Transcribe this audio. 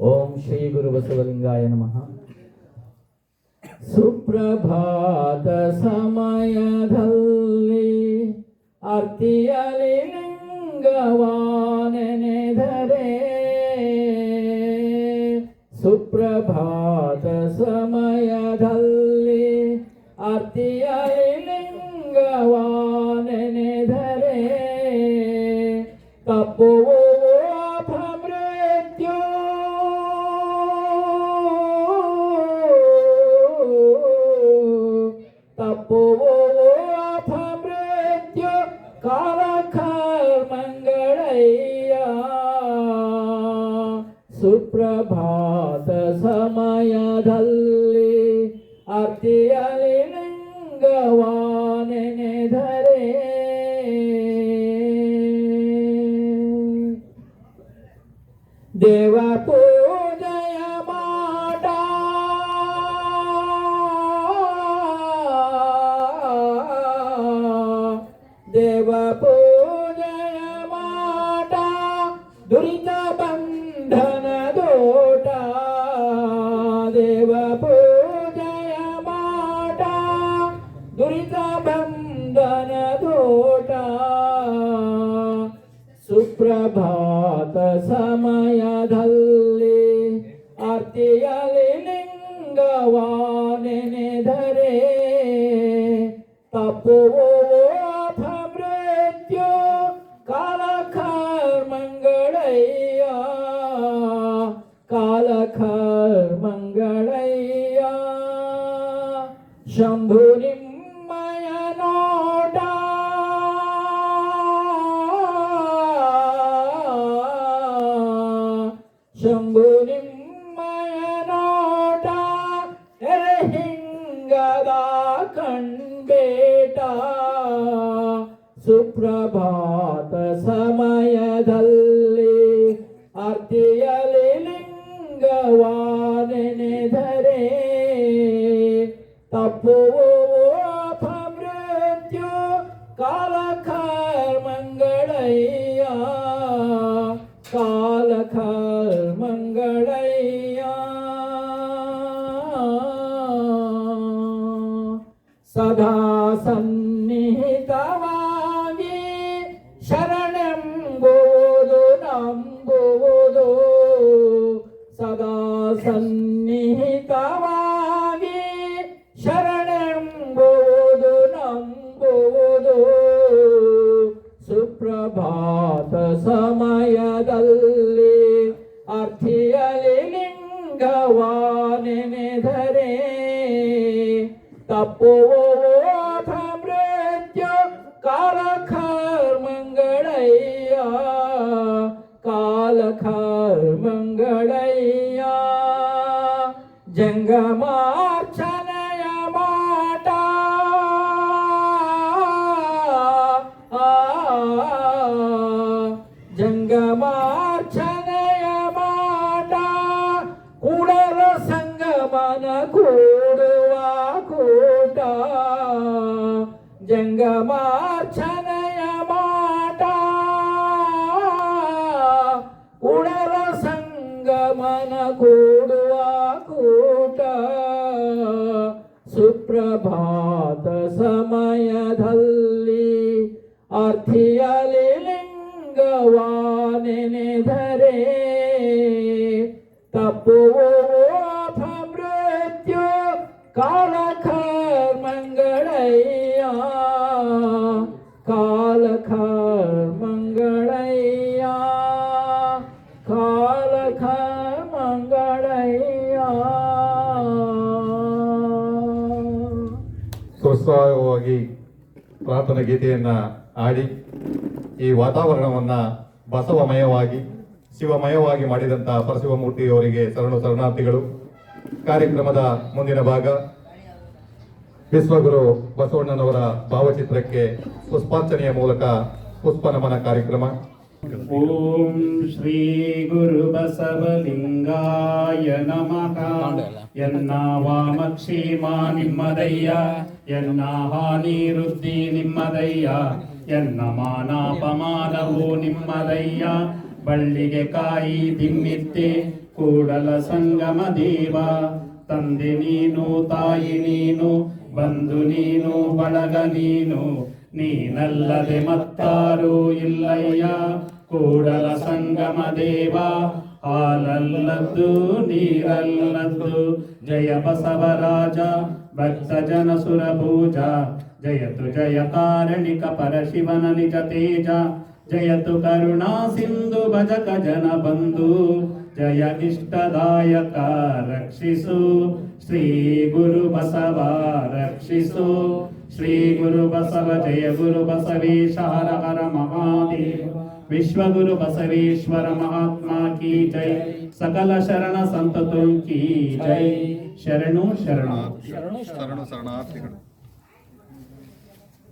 ಓಂ ಶ್ರೀ ಗುರು ಬಸವಲಿಂಗಾಯ ನಮಃ. ಸುಪ್ರಭಾತ ಸಮಯದಲ್ಲಿ ಆರ್ತಿಯಲಿ ಲಿಂಗವಾನೆನೆದರೆ ಸುಪ್ರಭಾತ ಸಮಯದಲ್ಲಿ ಆರ್ತಿಯಲಿ ಲಿಂಗವಾನೆನೆದರೆ ತಪ್ಪುವು ಸುಪ್ರಭಾತ ಸಮಯದಲ್ಲಿ ಅರ್ತಿಯಲಿ ಲಿಂಗವಾನೆನೆದರೆ ದೇವ ಪೂಜಯ ಮಾಡ ದೇವ ಪೂಜಯ ಮಾಡ ದುರಿತ ದೇವ ಪೂಜಯ ಮಾಡ ದುರಿತ ಬಂಧನ ದೋಟ ಸುಪ್ರಭಾತ ಸಮಯದಲ್ಲಿ ಆರ್ತಿಯಲಿ ಲಿಂಗವಾನೆನೆದರೆ ತಪ್ಪುವು ಶಂಭು ನಿಮ್ಮಯ ನೋಡ. ಶಂಭು ನಿಮ್ಮಯ ನೋಟ ಹಿಂಗದ ಕಣ್ಬೇಟ. ಸುಪ್ರಭಾತ ಸಮಯದಲ್ಲಿ ಆರ್ತಿಯಲಿ शम्भोऽथमृत्यो कालखर्मङ्गलय्या कालखर्मङ्गलय्या सदा सन्निहितवागी शरणं गोदो नम्बोदो सदा सन्निहितवा ಸಮಯದಲ್ಲಿ ಅರ್ಥಿಯಲಿ ಲಿಂಗವಾನೆನೆದರೆ ತಪ್ಪುವು ಅಪಮೃತ್ಯು ಕಾಲಕರ್ಮಂಗಳಯ್ಯ ಕಾಲಕರ್ಮಂಗಳಯ್ಯ ಜಂಗಮಾರ್ಚನೆಯ ಸಂಗಮನ ಕೂಡುವ ಕೂಟ ಜಂಗಮಾರ್ಚನೆಯ ಮಾಟ ಕೂಡಲ ಸಂಗಮನ ಕೂಡುವ ಕೂಟ ಸುಪ್ರಭಾತ ಸಮಯದಲ್ಲಿ ಅರ್ಥಿಯಲಿ ಲಿಂಗವಾನೆನೆದರೆ ತಪ್ಪುವು ಅಪಮೃತ್ಯು ಕಾಲಕರ್ಮಂಗಳಯ್ಯ. ಕಾಲಖ ಮಂಗಳಯ್ಯ ಪ್ರೋತ್ಸಾಹವಾಗಿ ಪ್ರಾರ್ಥನಾ ಗೀತೆಯನ್ನು ಆಡಿ ಈ ವಾತಾವರಣವನ್ನ ಬಸವಮಯವಾಗಿ, ಶಿವಮಯವಾಗಿ ಮಾಡಿದಂತಹ ಪರಶಿವಮೂರ್ತಿಯವರಿಗೆ ಶರಣು ಶರಣಾರ್ಥಿಗಳು ಕಾರ್ಯಕ್ರಮದ ಮುಂದಿನ ಭಾಗ. ವಿಶ್ವಗುರು ಬಸವಣ್ಣನವರ ಭಾವಚಿತ್ರಕ್ಕೆ ಪುಷ್ಪಾರ್ಚನೆಯ ಮೂಲಕ ಪುಷ್ಪ ನಮನ ಕಾರ್ಯಕ್ರಮ. ಓಂ ಶ್ರೀ ಗುರು ಬಸವಲಿಂಗಾಯ ನಮಃ. ಎನ್ನ ವಾಮಕ್ಷೇಮ ನಿಮ್ಮದಯ್ಯ, ಎನ್ನ ಹಾನಿ ವೃದ್ಧಿ ನಿಮ್ಮದಯ್ಯ, ಎನ್ನ ಮಾನಾಪಮಾನವು ನಿಮ್ಮದಯ್ಯ. ಬಳ್ಳಿಗೆ ಕಾಯಿ ದಿಮ್ಮಿತ್ತೆ ಕೂಡಲ ಸಂಗಮ ದೇವ, ತಂದೆ ನೀನು, ತಾಯಿ ನೀನು ಬಂದು ನೀನು, ಬಳಗ ನೀನು. ನೀನಲ್ಲದೆ ಮತ್ತಾರೂ ಇಲ್ಲಯ್ಯ. ಕೂಡಲ ಸಂಗಮ ದೇವ, ಹಾಲಲ್ಲದ್ದು, ನೀರಲ್ಲದ್ದು. ಜಯ ಬಸವರಾಜ, ಭಕ್ತ ಜನ ಸುರಭೂಜ ಜಯತು ಜಯ ಕಾರಣಿಕ ಪರಶಿವನ ನಿಜ ತೇಜ. ಜಯತು ಕರುಣಾ ಸಿಂಧು ಭಜಕ ಜನ ಬಂಧು. ಜಯ ಇಷ್ಟದಾಯಕ ರಕ್ಷಿಸು. ಶ್ರೀ ಗುರು ಬಸವ ರಕ್ಷಿಸು. ಶ್ರೀ ಗುರು ಬಸವ ಜಯ ಗುರು ಬಸವೇಶ ಹರ ಹರ ಮಹಾದೇವ. ವಿಶ್ವಗುರು ಬಸವೇಶ್ವರ ಮಹಾತ್ಮ ಕೀ ಜೈ. ಸಕಲ ಶರಣ ಸಂತತು ಕೀ ಜೈ. ಶರಣು ಶರಣು ಶರಣು ಶರಣಾರ್ಥಿಗಳು.